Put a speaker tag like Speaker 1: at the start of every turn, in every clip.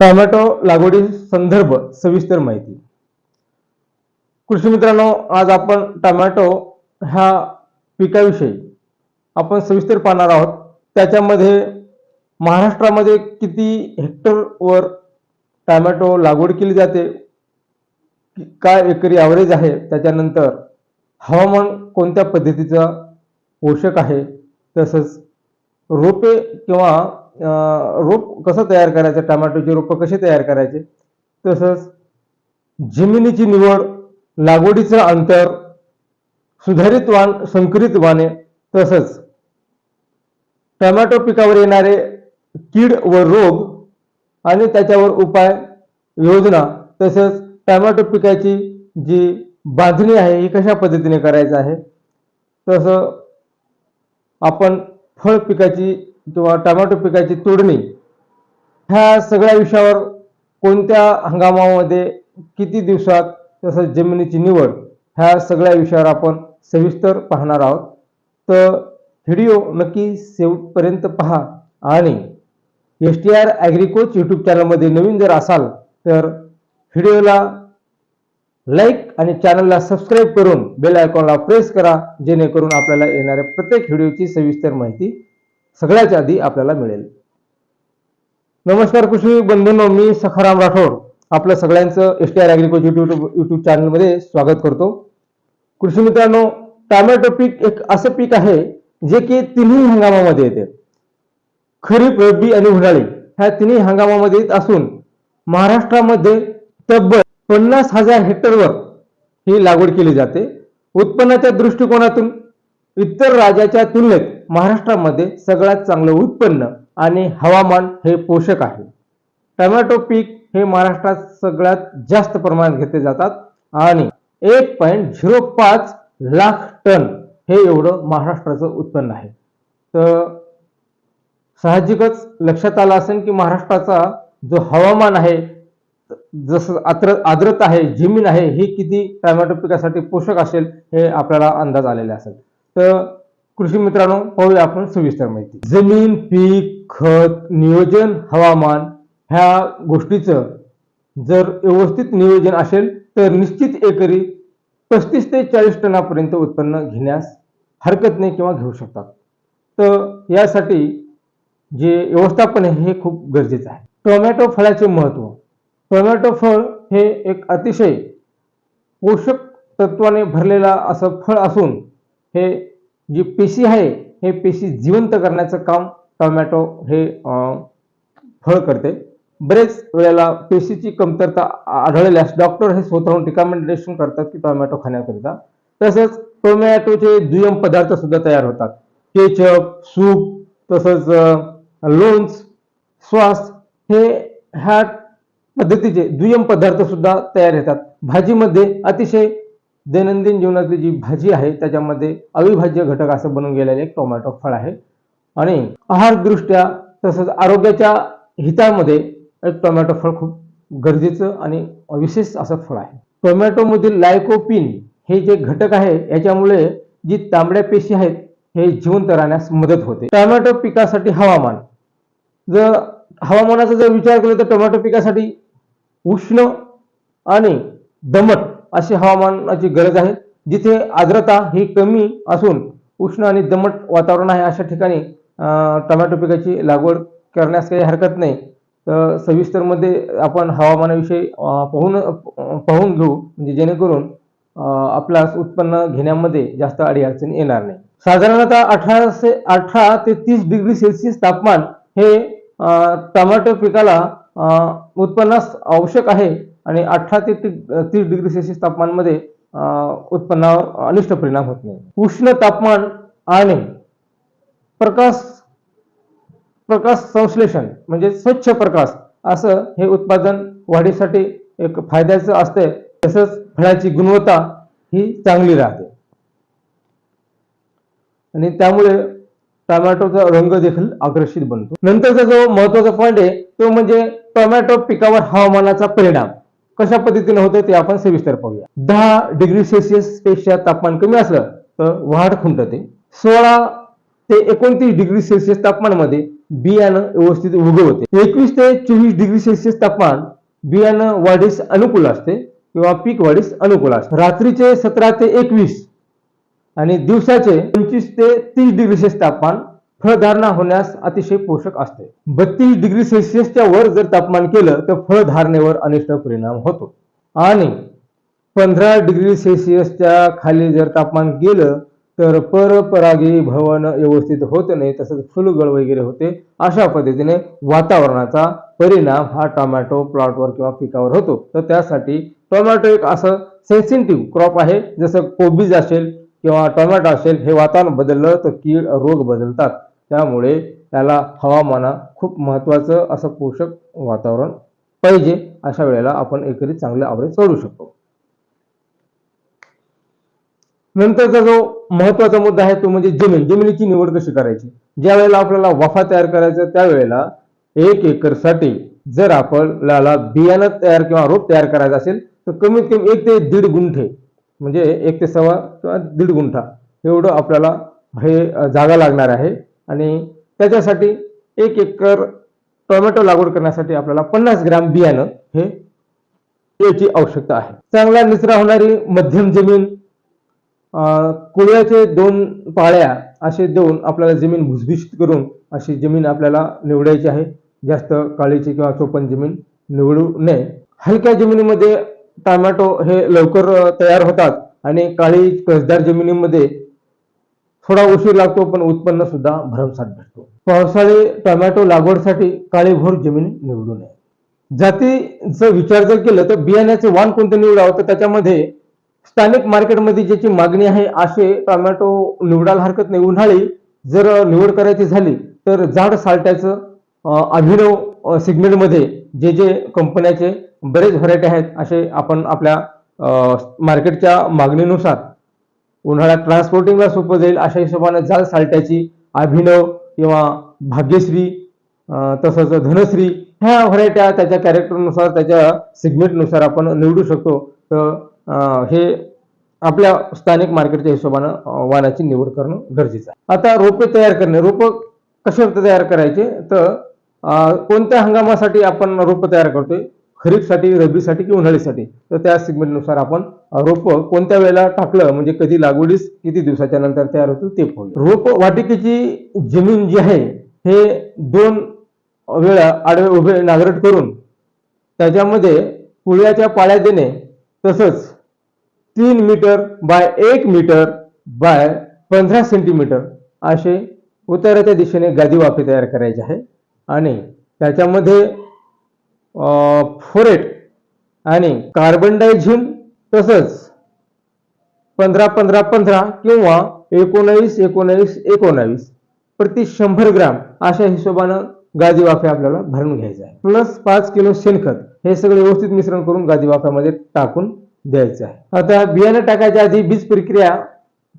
Speaker 1: Tomato लागवडी संदर्भ सविस्तर माहिती. कृषी मित्रांनो आज आपण टोमॅटो ह्या पिकाविषयी आपण सविस्तर पाहणार आहोत. त्याच्यामध्ये महाराष्ट्रामध्ये किती हेक्टरवर टोमॅटो लागवड केली जाते? काय एकरी ॲव्हरेज आहे? त्याच्यानंतर हवामान कोणत्या पद्धतीचं पोषक आहे? तसंच रोपे किंवा रोप कसं तयार करायचं? टमाटोचे रोपं कसे तयार करायचे? तसंच जमिनीची निवड लागवडीचं अंतर सुधारित वाण संकरित वाणे तसंच टोमॅटो पिकावर येणारे कीड व रोग आणि त्याच्यावर उपाय योजना तसंच टोमॅटो पिकाची जी बांधणी आहे ही कशा पद्धतीने करायचं आहे? तसं आपण फळ पिकाची किंवा टोमॅटो पिकाची तोडणी ह्या सगळ्या विषयावर कोणत्या हंगामामध्ये किती दिवसात तसंच जमिनीची निवड ह्या सगळ्या विषयावर आपण सविस्तर पाहणार आहोत. तर व्हिडिओ नक्की शेवटपर्यंत पहा आणि एस टी आर ॲग्रिकोच यूट्यूब चॅनलमध्ये नवीन जर असाल तर व्हिडिओला लाईक आणि चॅनलला सबस्क्राईब करून बेल आयकॉनला प्रेस करा जेणेकरून आपल्याला येणाऱ्या प्रत्येक व्हिडिओची सविस्तर माहिती सगळ्याच्या आधी आपल्याला मिळेल. नमस्कार कृषी बंधूंनो मी सखाराम राठोड. आपल्या सगळ्यांचं S T R agriculture YouTube YouTube चॅनलमध्ये स्वागत करतो. कृषी मित्रांनो टॅमॅटो पीक एक असं पीक आहे जे की तिन्ही हंगामामध्ये येते. खरीप रब्बी आणि उन्हाळी ह्या तिन्ही हंगामामध्ये येत असून महाराष्ट्रामध्ये तब्बल पन्नास हजार हेक्टरवर ही लागवड केली जाते. उत्पन्नाच्या दृष्टिकोनातून इतर राज्याच्या तुलनेत महाराष्ट्रामध्ये सगळ्यात चांगलं उत्पन्न आणि हवामान हे पोषक आहे. टमॅटो पीक हे महाराष्ट्रात सगळ्यात जास्त प्रमाणात घेतले जातात आणि एक पॉईंट झिरो पाच लाख टन हे एवढं महाराष्ट्राचं उत्पन्न आहे. तर साहजिकच लक्षात आलं असेल की महाराष्ट्राचा जो हवामान आहे जसं आद्र आर्द्रता आहे जमीन आहे ही किती टोमॅटो पिकासाठी पोषक असेल हे आपल्याला अंदाज आलेला असेल. तर कृषी मित्रांनो पाहूया आपण सविस्तर माहिती. जमीन पीक खत नियोजन हवामान ह्या गोष्टीचं जर व्यवस्थित नियोजन असेल तर निश्चित एकरी पस्तीस ते चाळीस टनापर्यंत उत्पन्न घेण्यास हरकत नाही किंवा घेऊ शकतात. तर यासाठी जे व्यवस्थापन आहे हे खूप गरजेचं आहे. टोमॅटो फळाचे महत्त्व टोमॅटो फळ हे एक अतिशय पोषक तत्वाने भरलेला असं फळ असून हे जी पेशी आहे हे पेशी जिवंत करण्याचं काम टोमॅटो हे फळ करते. बरेच वेळेला पेशीची कमतरता आढळल्यास डॉक्टर हे स्वतःहून रिकमेंडेशन करतात की टोमॅटो खाण्याकरिता. तसंच टोमॅटोचे दुय्यम पदार्थ सुद्धा तयार होतात. केचप सूप तसंच लोन्स स्वास श्वास हे ह्या पद्धतीचे दुय्यम पदार्थ सुद्धा तयार होतात. भाजीमध्ये अतिशय दैनंदिन जीवनातली जी भाजी आहे त्याच्यामध्ये अविभाज्य घटक असं बनून गेलेलं एक टोमॅटो फळ आहे. आणि आहारदृष्ट्या तसंच आरोग्याच्या हितामध्ये एक टोमॅटो फळ खूप गरजेचं आणि विशेष असं फळ आहे. टोमॅटोमधील लायकोपिन हे जे घटक आहे याच्यामुळे जी तांबड्या पेशी आहेत हे जिवंत राहण्यास मदत होते. टोमॅटो पिकासाठी हवामान. जर हवामानाचा जर विचार केला तर टोमॅटो पिकासाठी उष्ण आणि दमट अशी हवामानाची गरज आहे जिथे आर्द्रता ही कमी असून उष्ण आणि दमट वातावरण आहे अशा ठिकाणी टोमॅटो पिकाची लागवड करण्यास काही हरकत नाही. तर सविस्तरमध्ये आपण हवामानाविषयी पाहून पाहून घेऊ. म्हणजे जेणेकरून अं, आपला उत्पन्न घेण्यामध्ये जास्त अडीअडचणी येणार नाही. साधारणतः अठराशे अठरा ते तीस डिग्री सेल्सिअस तापमान हे टोमॅटो पिकाला उत्पन्नास आवश्यक आहे. आणि अठरा ते तीस डिग्री सेल्सिअस तापमानमध्ये अं, उत्पन्नावर अनिष्ट परिणाम होत नाही. उष्ण तापमान आणि प्रकाश प्रकाश संश्लेषण म्हणजे स्वच्छ प्रकाश असं हे उत्पादन वाढीसाठी एक फायद्याचं असते तसंच फळाची गुणवत्ता ही चांगली राहते. आणि त्यामुळे टोमॅटोचा रंग देखील आकर्षित बनतो. नंतरचा जो महत्त्वाचा पॉईंट आहे तो म्हणजे टोमॅटो पिकावर हवामानाचा परिणाम. कशा पद्धतीने होतं ते आपण सविस्तर पाहूया. दहा डिग्री सेल्सिअसपेक्षा तापमान कमी असलं तर वाढ खुंटते. सोळा ते एकोणतीस डिग्री सेल्सिअस तापमानामध्ये बियाणं व्यवस्थित उगवते. एकवीस ते चोवीस डिग्री सेल्सिअस तापमान बियाणं वाढीस अनुकूल असते किंवा पीक वाढीस अनुकूल असते. रात्रीचे सतरा ते एकवीस आणि दिवसाचे पंचवीस ते तीस डिग्री सेल्सिअस तापमान फळधारणा होण्यास अतिशय पोषक असते. बत्तीस डिग्री सेल्सिअसच्या वर जर तापमान केलं तर फळधारणेवर अनिष्ट परिणाम होतो. आणि पंधरा डिग्री सेल्सिअसच्या खाली जर तापमान गेलं तर परपरागी भवन व्यवस्थित होत नाही तसंच फुलगळ वगैरे होते. अशा पद्धतीने वातावरणाचा परिणाम हा टोमॅटो प्लॉटवर किंवा पिकावर होतो. तर त्यासाठी टोमॅटो एक असं सेन्सिटिव्ह क्रॉप आहे जसं कोबीज असेल किंवा टोमॅटो असेल हे वातावरण बदललं तर कीड रोग बदलतात. त्यामुळे त्याला हवामाना खूप महत्वाचं असं पोषक वातावरण पाहिजे अशा वेळेला आपण एकरी चांगले आवरेज सोडू शकतो. नंतरचा जो महत्त्वाचा मुद्दा आहे तो म्हणजे जमीन. जमिनीची निवड कशी करायची? ज्या वेळेला आपल्याला वफा तयार करायचा त्यावेळेला एक एकरसाठी जर आपल्याला बियाणं तयार किंवा रोप तयार करायचं असेल तर कमीत कमी एक ते दीड गुंठे म्हणजे एक ते सव्वा किंवा दीड गुंठा एवढं आपल्याला हे जागा लागणार आहे. आणि त्याच्यासाठी एक एकर टोमॅटो लागवड करण्यासाठी आपल्याला पन्नास ग्रॅम बियाणं हे याची आवश्यकता आहे. चांगला निचरा होणारी मध्यम जमीन कुळ्याचे दोन पाळ्या असे देऊन आपल्याला जमीन भुसभुशीत करून अशी जमीन आपल्याला निवडायची आहे. जास्त काळीची किंवा चोपन जमीन निवडू नये. हलक्या जमिनीमध्ये टोमॅटो हे लवकर तयार होतात आणि काळी कसदार जमिनीमध्ये थोडा उशीर लागतो पण उत्पन्न सुद्धा भरमसाठ भेटतो. पावसाळी टोमॅटो लागवडसाठी काळीभोर जमीन निवडू नये. जातीचं विचार जर केलं तर बियाण्याचे वाण कोणतं निवडावं? तर त्याच्यामध्ये स्थानिक मार्केटमध्ये ज्याची मागणी आहे असे टोमॅटो निवडायला हरकत नाही. उन्हाळी जर निवड करायची झाली तर जाड साल्ट्याचं. अभिनव सिग्नलमध्ये जे जे कंपन्याचे बरेच व्हरायटी आहेत असे आपण आपल्या मार्केटच्या मागणीनुसार उन्हाळ्यात ट्रान्सपोर्टिंगला सोपं जाईल अशा हिशोबाने जाल साल्ट्याची अभिनव किंवा भाग्यश्री तसंच धनश्री ह्या व्हरायट्या त्याच्या कॅरेक्टरनुसार त्याच्या सिग्नेटनुसार आपण निवडू शकतो. तर हे आपल्या स्थानिक मार्केटच्या हिशोबानं वाहनाची निवड करणं गरजेचं आहे. आता रोपे तयार करणे. रोपं कशा तयार करायचे? तर कोणत्या हंगामासाठी आपण रोपं तयार करतोय? खरीपसाठी रब्बीसाठी किंवा उन्हाळीसाठी? तर त्या सिगमेंटनुसार आपण रोप कोणत्या वेळेला टाकलं? म्हणजे कधी लागवडीस किती दिवसाच्या नंतर तयार होतो ते पाहू रोप वाटिकेची जमीन जी आहे हे दोन वेळा आडवे उभे नांगरट करून त्याच्यामध्ये कुळ्याच्या पाळ्या देणे तसंच तीन मीटर बाय एक मीटर बाय पंधरा सेंटीमीटर असे उत्तराच्या दिशेने गादी वाफे तयार करायचे आहे. आणि त्याच्यामध्ये फोरेट आणि कार्बन डायझिम तसंच पंधरा पंधरा पंधरा किंवा एकोणावीस एकोणावीस एकोणावीस प्रति शंभर ग्राम अशा हिशोबानं गादी वाफे आपल्याला भरून घ्यायचा आहे प्लस पाच किलो शेणखत हे सगळं व्यवस्थित मिश्रण करून गादी वाफ्यामध्ये टाकून द्यायचं आहे. आता बियाणं टाकायच्या आधी बीज प्रक्रिया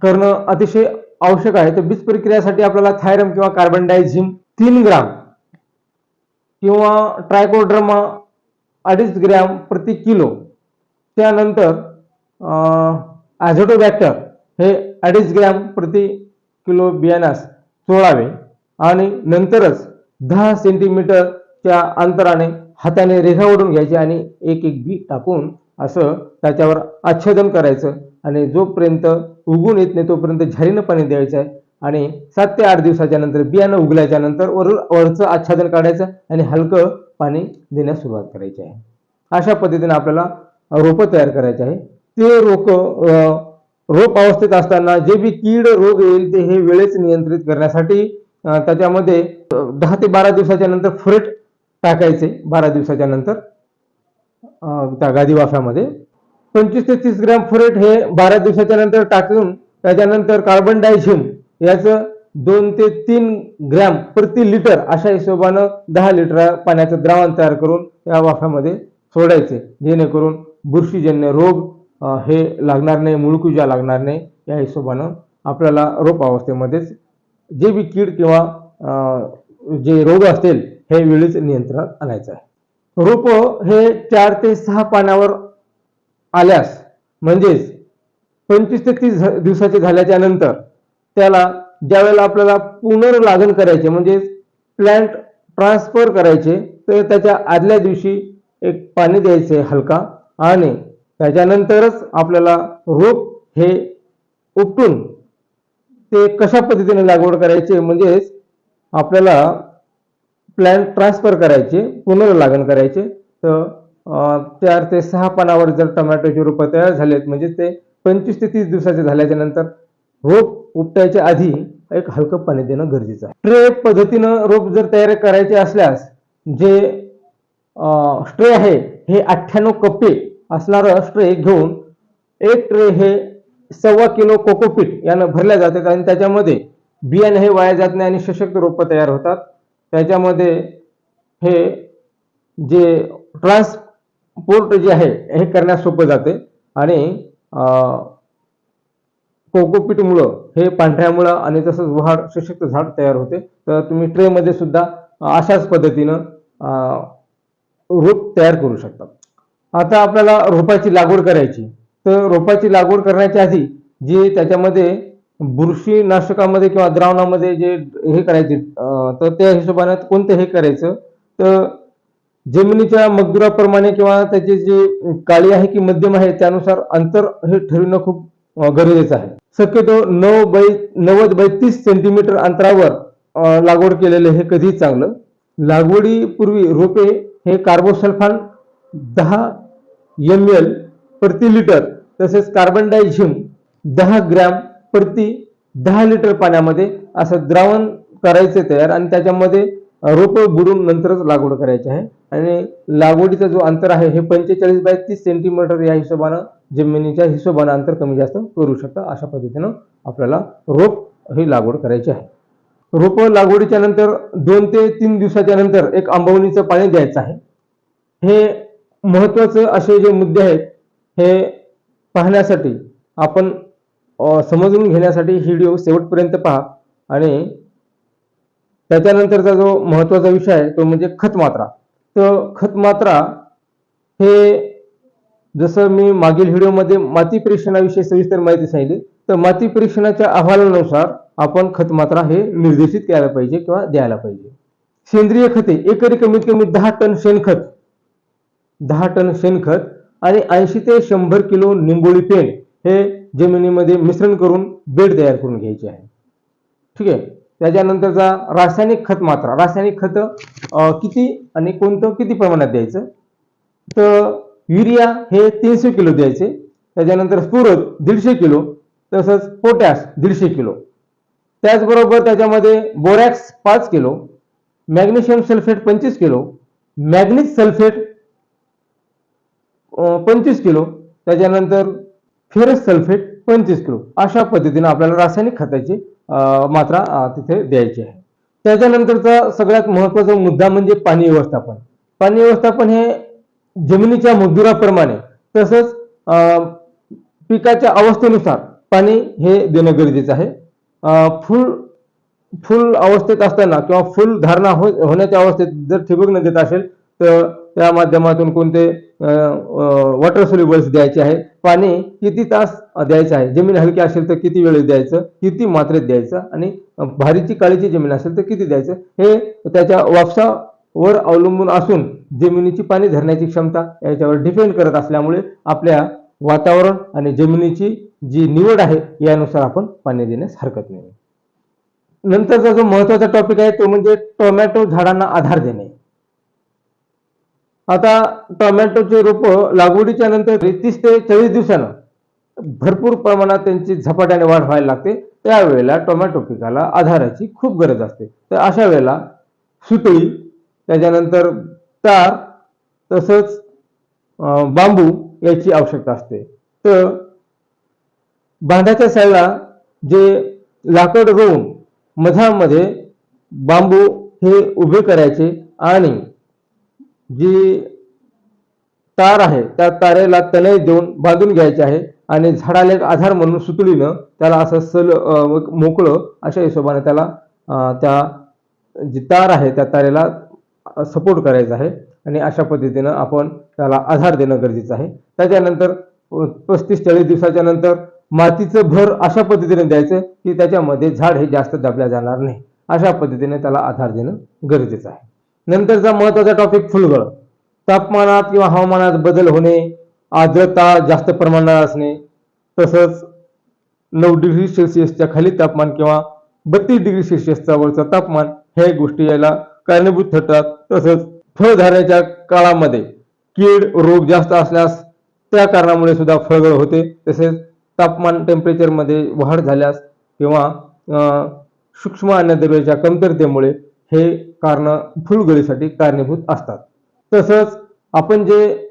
Speaker 1: करणं अतिशय आवश्यक आहे. तर बीज प्रक्रियासाठी आपल्याला थायरम किंवा कार्बन डायझिम तीन ग्राम किंवा ट्रायकोड्रमा अडीच ग्रॅम प्रति किलो. त्यानंतर ॲझोटोबॅक्टर हे अडीच ग्रॅम प्रति किलो बियाण्यास चोळावे आणि नंतरच दहा सेंटीमीटरच्या अंतराने हाताने रेखा ओढून घ्यायची आणि एक एक बी टाकून असं त्याच्यावर आच्छादन करायचं आणि जोपर्यंत उगून येत नाही तोपर्यंत झारीनं पाणी द्यायचं आहे. आणि सात ते आठ दिवसाच्या नंतर बियाणं उगल्याच्या नंतर वरून वरचं आच्छादन काढायचं आणि हलकं पाणी देण्यास सुरुवात करायची आहे. अशा पद्धतीने आपल्याला रोपं तयार करायचे आहे. ते रोप रोप अवस्थेत असताना जे बी कीड रोग येईल ते हे वेळेच नियंत्रित करण्यासाठी त्याच्यामध्ये दहा ते बारा दिवसाच्या नंतर फुरेट टाकायचे. बारा दिवसाच्या नंतर त्या गादी वाफ्यामध्ये. पंचवीस ते तीस ग्रॅम फुरेट हे बारा दिवसाच्या नंतर टाकून त्याच्यानंतर कार्बन डायझिम याचं दोन ते तीन ग्रॅम प्रति लिटर अशा हिशोबानं दहा लिटर पाण्याचं द्रावण तयार करून त्या वाफ्यामध्ये सोडायचे जेणेकरून बुरशीजन्य रोग हे लागणार नाही मुळकुजा लागणार नाही. या हिशोबानं आपल्याला रोप अवस्थेमध्येच जे बी कीड किंवा जे रोग असतील हे वेळीच नियंत्रणात आणायचं आहे. रोप हे चार ते सहा पाण्यावर आल्यास म्हणजेच पंचवीस ते तीस दिवसाचे झाल्याच्यानंतर त्याला ज्यावेळेला आपल्याला पुनर्लागण करायचे म्हणजे प्लांट ट्रान्सफर करायचे तर त्याच्या आदल्या दिवशी एक पाणी द्यायचे हलका आणि त्याच्यानंतरच आपल्याला रोप हे उपटून ते कशा पद्धतीने लागवड करायचे म्हणजेच आपल्याला प्लॅन ट्रान्सफर करायचे पुनर्लागण करायचे. तर चार ते सहा पानावर जर टोमॅटोचे रोपं तयार झालेत म्हणजे ते पंचवीस ते तीस दिवसाचे झाल्याच्यानंतर रोप उपटायच्या आधी एक हलकं पाणी देणं गरजेचं आहे. ट्रे पद्धतीनं रोप जर तयार करायचे असल्यास जे स्ट्रे आहे हे अठ्ठ्याण्णव कप्पे असणारं स्ट्रे घेऊन एक ट्रे हे सव्वा किलो कोकोपीट यानं भरल्या जाते. आणि त्याच्यामध्ये बियाणे हे वाया जात नाही आणि सशक्त रोपं तयार होतात. त्याच्यामध्ये हे जे ट्रान्सपोर्ट जे आहे हे करण्यास सोपं जाते. आणि कोकोपीटमुळं हे पांढऱ्यामुळं आणि तसंच वाढ सशक्त झाड तयार होते. तर तुम्ही ट्रेमध्ये सुद्धा अशाच पद्धतीनं रोप तयार करू शकता. आता आपल्याला रोपाची लागवड करायची. तर रोपाची लागवड करण्याच्या आधी जे त्याच्यामध्ये बुरशीनाशकामध्ये किंवा द्रावणामध्ये जे हे करायचे तर त्या हिशोबाने कोणतं हे करायचं? तर जमिनीच्या मजदुराप्रमाणे किंवा त्याची जी काळी आहे की मध्यम आहे त्यानुसार अंतर हे ठरविणं खूप गरजेचं आहे. शक्यतो नऊ बै नव्वद बैतीस सेंटीमीटर अंतरावर लागवड केलेले हे कधीही चांगलं. लागवडीपूर्वी रोपे हे कार्बोसल्फान दहा एम एल प्रति लिटर तसेच कार्बन डायझिम दहा ग्रॅम प्रति दहा लिटर पाण्यामध्ये असं द्रावण करायचे तयार आणि त्याच्यामध्ये रोपं बुडून नंतरच लागवड करायची आहे. आणि लागवडीचा जो अंतर आहे हे पंचेचाळीस बाय तीस सेंटीमीटर या हिशोबानं जमिनीच्या हिशोबानं अंतर कमी जास्त करू शकता अशा पद्धतीनं आपल्याला रोप ही लागवड करायची आहे. रोप लागवडीच्या नंतर दोन ते तीन दिवसाच्या नंतर एक आंबवणीचं पाणी द्यायचं आहे. हे महत्वाचं असे जे मुद्दे आहेत हे पाहण्यासाठी आपण समजून घेण्यासाठी ही व्हिडिओ शेवटपर्यंत पहा आणि त्याच्यानंतरचा जो महत्त्वाचा विषय आहे तो म्हणजे खत मात्रा तर खत मात्रा हे जसं मी मागील व्हिडिओमध्ये माती परीक्षणाविषयी सविस्तर माहिती सांगितली तर माती परीक्षणाच्या अहवालानुसार आपण खत मात्रा हे निर्देशित करायला पाहिजे किंवा द्यायला पाहिजे. सेंद्रिय खते एकरी कमीत कमी दहा टन शेणखत दहा टन शेणखत आणि ऐंशी ते शंभर किलो निंबोळी पेंड हे जमिनीमध्ये मिश्रण करून बेड तयार करून घ्यायचे आहे. ठीक आहे? त्याच्यानंतरचा रासायनिक खत मात्रा रासायनिक खत किती आणि कोणतं किती प्रमाणात द्यायचं? तर युरिया हे तीनशे किलो द्यायचे. त्याच्यानंतर स्फुरद दीडशे किलो तसंच पोटॅश दीडशे किलो. त्याचबरोबर त्याच्यामध्ये बोरॅक्स पाच किलो मॅग्नेशियम सल्फेट पंचवीस किलो मॅग्नीज सल्फेट पंचवीस किलो त्याच्यानंतर फेरस सल्फेट पंचवीस किलो. अशा पद्धतीने आपल्याला रासायनिक खताची मात्रा तिथे द्यायची आहे. त्याच्यानंतरचा सगळ्यात महत्त्वाचा मुद्दा म्हणजे पाणी व्यवस्थापन. पाणी व्यवस्थापन हे जमिनीच्या मजदुराप्रमाणे तसंच पिकाच्या अवस्थेनुसार पाणी हे देणं गरजेचं आहे. फुल फुल अवस्थेत असताना किंवा फुल धारणा हो होण्याच्या अवस्थेत जर ठिबक न देत असेल तर त्या माध्यमातून कोणते वॉटर सोल्युबल्स द्यायचे आहे. पाणी किती तास द्यायचं आहे? जमीन हलकी असेल तर किती वेळेस द्यायचं? किती मात्रेत द्यायचं? आणि भारीची काळीची जमीन असेल तर किती द्यायचं? हे त्याच्या वर अवलंबून असून जमिनीची पाणी धरण्याची क्षमता याच्यावर डिपेंड करत असल्यामुळे आपल्या वातावरण आणि जमिनीची जी निवड आहे यानुसार आपण पाणी देण्यास हरकत नाही. नंतरचा जो महत्त्वाचा टॉपिक आहे तो म्हणजे टोमॅटो झाडांना आधार देणे. आता टोमॅटोचे रोप लागवडीच्या नंतर तीस ते चाळीस दिवसानं भरपूर प्रमाणात त्यांची झपाट्याने वाढ व्हायला लागते. त्यावेळेला टोमॅटो पिकाला आधाराची खूप गरज असते. तर अशा वेळेला सुतळी त्याच्यानंतर तार तसंच बांबू याची आवश्यकता असते. तर बांधाच्या साईडला जे लाकड रोवून मधामध्ये बांबू हे उभे करायचे आणि जी तार आहे त्या तारेला तनय देऊन बांधून घ्यायचे आहे आणि झाडाला एक आधार म्हणून सुतळीनं त्याला असं सल मोकळं अशा हिशोबाने त्याला त्या जी तार आहे त्या तारेला सपोर्ट करायचा आहे. आणि अशा पद्धतीनं आपण त्याला आधार देणं गरजेचं आहे. त्याच्यानंतर पस्तीस चाळीस दिवसाच्या नंतर मातीचं भर अशा पद्धतीने द्यायचं की त्याच्यामध्ये झाड हे जास्त दाबल्या जाणार नाही. अशा पद्धतीने त्याला आधार देणं गरजेचं आहे. नंतरचा महत्त्वाचा टॉपिक फुलगळ. तापमानात किंवा हवामानात बदल होणे आर्द्रता जास्त प्रमाणात असणे तसंच नऊ डिग्री सेल्सिअसच्या खाली तापमान किंवा बत्तीस डिग्री सेल्सिअसचा वरचं तापमान हे गोष्टी याला कारणीभूत ठरतात. तसंच फळधारण्याच्या काळामध्ये कीड रोग जास्त असल्यास त्या कारणामुळे सुद्धा फळगळ होते. तसेच तापमान टेम्परेचरमध्ये वाढ झाल्यास किंवा सूक्ष्म अन्नद्रव्याच्या कमतरतेमुळे हे कारण फुलगळीसाठी कारणीभूत असतात. तसंच आपण जे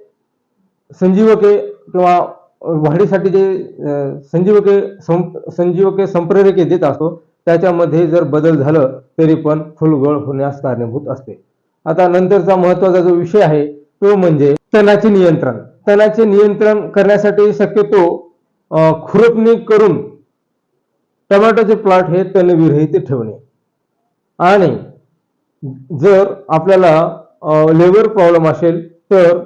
Speaker 1: संजीवके किंवा वाढीसाठी जे संजीवके सं संजीवके संप्रेरके देत असतो त्याच्यामध्ये जर बदल झालं तरी पण फुलगळ होण्यास कारणीभूत असते. आता नंतरचा महत्त्वाचा जो विषय आहे तो म्हणजे तणाचे नियंत्रण. तणाचे नियंत्रण करण्यासाठी शक्यतो खुरपणी करून टमाटोचे प्लॉट हे तणविरहित ठेवणे. आणि जर आपल्याला लेबर प्रॉब्लेम असेल तर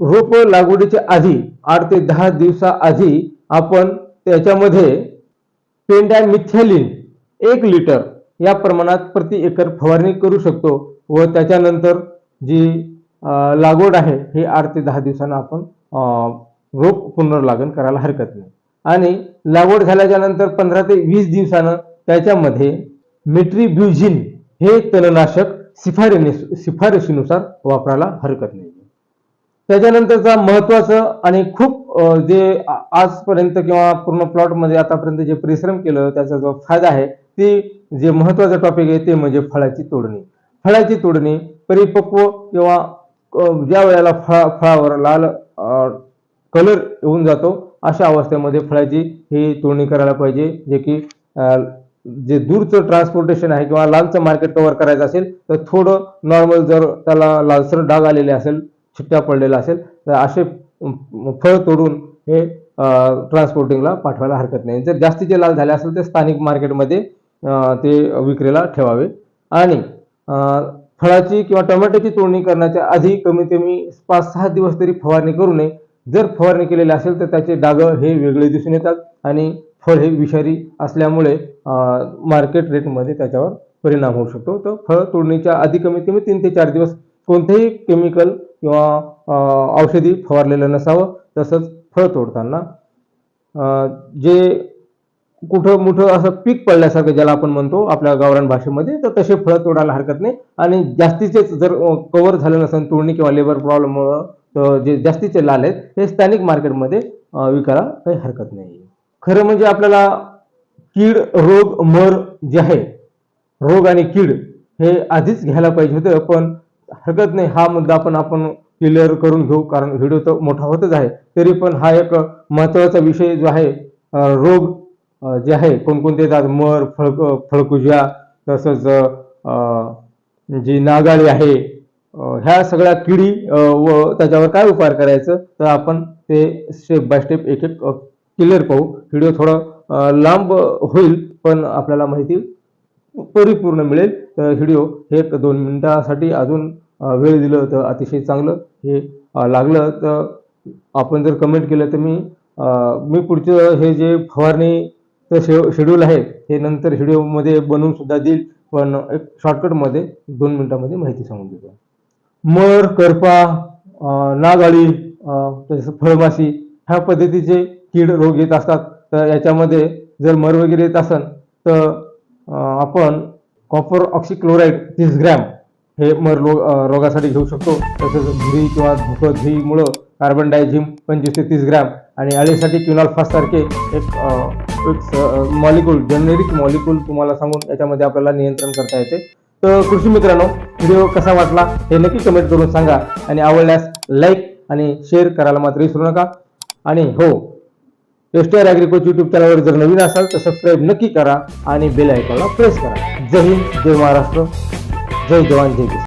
Speaker 1: रोप लागवडीच्या आधी आठ ते दहा दिवसा आधी आपण त्याच्यामध्ये पेंडॅमिथॅलिन एक लिटर या प्रमाणात प्रति एकर फवारणी करू शकतो व त्याच्यानंतर जी लागवड आहे हे आठ ते दहा दिवसांना आपण अं, रोप पुनर्लागण करायला हरकत नाही. आणि लागवड झाल्याच्यानंतर पंधरा ते वीस दिवसानं त्याच्यामध्ये मेट्रीब्युझिन हे तणनाशक शिफारणी शिफारशीनुसार वापरायला हरकत नाही. त्याच्यानंतरचा महत्वाचं आणि खूप जे आजपर्यंत किंवा पूर्ण प्लॉटमध्ये आतापर्यंत जे परिश्रम केलं त्याचा जो फायदा आहे ते जे महत्वाचं टॉपिक आहे ते म्हणजे फळाची तोडणी. फळाची तोडणी परिपक्व किंवा ज्या वेळेला फळा फळावर लाल कलर येऊन जातो अशा अवस्थेमध्ये फळाची ही तोडणी करायला पाहिजे जे की जे दूरचं ट्रान्सपोर्टेशन आहे किंवा लालचं मार्केट कव्हर करायचं असेल तर थोडं नॉर्मल जर त्याला लालसर डाग आलेले असेल छिट्ट्या पडलेला असेल तर असे फळ तोडून हे ट्रान्सपोर्टिंगला पाठवायला हरकत नाही. जर जास्तीचे लाल झाले असेल तर स्थानिक मार्केटमध्ये ते विक्रीला ठेवावे. आणि फळाची किंवा टोमॅटोची तोडणी करण्याच्या आधी कमीत कमी पाच सहा दिवस तरी फवारणी करू नये. जर फवारणी केलेली असेल तर त्याचे डाग हे वेगळे दिसून येतात आणि फळ हे विषारी असल्यामुळे मार्केट रेटमध्ये त्याच्यावर परिणाम होऊ शकतो. तर फळ तोडणीच्या आधी कमीत कमी तीन ते चार दिवस कोणतेही केमिकल किंवा औषधी फवारलेलं नसावं तसंच फळ तोडताना. जे कुठं मोठं असं पीक पडल्यासारखं ज्याला आपण म्हणतो आपल्या गावरान भाषेमध्ये तर तसे फळं तोडायला हरकत नाही. आणि जास्तीचेच जर कवर झालं नसेल तोडणी किंवा लेबर प्रॉब्लेममुळं तर जे जास्तीचे लाल आहेत हे स्थानिक मार्केटमध्ये विकायला काही हरकत नाही. खरं म्हणजे आपल्याला कीड रोग मर जे आहे रोग आणि कीड हे आधीच घ्यायला पाहिजे होतं पण हरकत नाही. हा मुद्दा आपण आपण क्लिअर करून घेऊ कारण व्हिडिओ तर मोठा होतच आहे. तरी पण हा एक महत्त्वाचा विषय जो आहे रोग जे आहे कोणकोणते येतात मर फळक फळकुज्या तसंच जी नागाळी आहे ह्या सगळ्या किडी व त्याच्यावर काय उपाय करायचं? तर आपण ते स्टेप बाय स्टेप एक एक क्लिअर पाहू. व्हिडिओ थोडं लांब होईल पण आपल्याला माहिती परिपूर्ण मिळेल. तर व्हिडिओ हे एक दोन मिनिटासाठी अजून वेळ दिलं तर अतिशय चांगलं. हे लागलं तर आपण जर कमेंट केलं तर मी मी पुढचं हे जे फवारणीचं शे शेड्यूल आहे हे नंतर व्हिडिओमध्ये बनवून सुद्धा देईल. पण एक शॉर्टकटमध्ये दोन मिनिटामध्ये माहिती सांगून देतो. मर करपा नागाळी अं, तसं फळमाशी ह्या पद्धतीचे कीड रोग येत असतात. तर याच्यामध्ये जर मर वगैरे येत असेल तर आपण कॉपर ऑक्सिक्लोराईड तीस ग्रॅम हे मर रो रोगासाठी घेऊ शकतो. तसेच धुरी किंवा धुकं धुईमुळं कार्बन डायझिम पंचवीस ते तीस ग्रॅम आणि अळीसाठी क्युनॉल फास्टसारखे एक एक मॉलिक्यूल जेनेरिक मॉलिक्यूल तुम्हाला सांगून याच्यामध्ये आपल्याला नियंत्रण करता येते. तर कृषी मित्रांनो व्हिडिओ कसा वाटला हे नक्की कमेंट करून सांगा आणि आवडल्यास लाईक आणि शेअर करायला मात्र विसरू नका. आणि हो एस टी आर ॲग्रिकोच यूट्यूब चॅनलवर जर नवीन असाल तर सबस्क्राईब नक्की करा आणि बेल आयकॉनला प्रेस करा. जय हिंद जय महाराष्ट्र. जय जवान जय किसान.